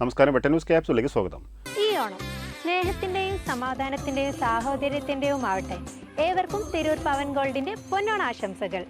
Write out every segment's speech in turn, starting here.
നമസ്കാരം. വെട്ട ന്യൂസ് ക്യാപ്സിലേക്ക് സ്വാഗതം. ഈ ഓണം സ്നേഹത്തിന്റെയും സമാധാനത്തിന്റെയും സാഹോദര്യത്തിന്റെയും ആവട്ടെ. ഏവർക്കും തിരൂർ പവൻ ഗോൾഡിന്റെ പൊന്നോണാശംസകൾ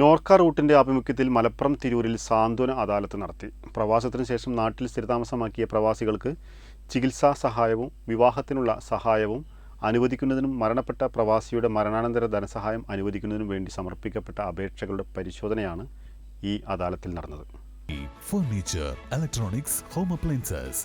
നോർക്ക റൂട്ടിന്റെ ആഭിമുഖ്യത്തിൽ മലപ്പുറം തിരൂരിൽ സാന്ത്വന അദാലത്ത് നടത്തി. പ്രവാസത്തിന് ശേഷം നാട്ടിൽ സ്ഥിരതാമസമാക്കിയ പ്രവാസികൾക്ക് ചികിത്സാ സഹായവും വിവാഹത്തിനുള്ള സഹായവും അനുവദിക്കുന്നതിനും മരണപ്പെട്ട പ്രവാസിയുടെ മരണാനന്തര ധനസഹായം അനുവദിക്കുന്നതിനും വേണ്ടി സമർപ്പിക്കപ്പെട്ട അപേക്ഷകളുടെ പരിശോധനയാണ് ഈ അദാലത്തിൽ നടന്നത്. Furniture electronics home appliances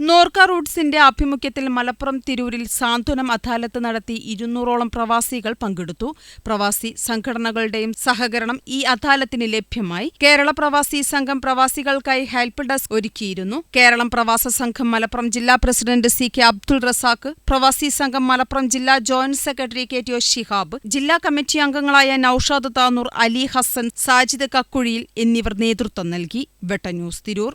Norka റൂട്ട്സിന്റെ ആഭിമുഖ്യത്തിൽ മലപ്പുറം തിരൂരിൽ സാന്ത്വനം അദാലത്ത് നടത്തി ഇരുന്നൂറോളം പ്രവാസികൾ പങ്കെടുത്തു. പ്രവാസി സംഘടനകളുടെയും സഹകരണം ഈ അദാലത്തിന് ലഭ്യമായി. കേരള പ്രവാസി സംഘം പ്രവാസികൾക്കായി ഹെൽപ്പ് ഡെസ്ക് ഒരുക്കിയിരുന്നു. കേരളം പ്രവാസ സംഘം മലപ്പുറം ജില്ലാ president C K Abdul Razak പ്രവാസി സംഘം മലപ്പുറം ജില്ലാ joint secretary K T O Shihab ജില്ലാ കമ്മിറ്റി അംഗങ്ങളായ നൌഷാദ് താനൂർ അലി ഹസൻ സാജിദ് കക്കുഴിയിൽ എന്നിവർ നേതൃത്വം നൽകി. വെട്ടന്യൂസ് തിരൂർ.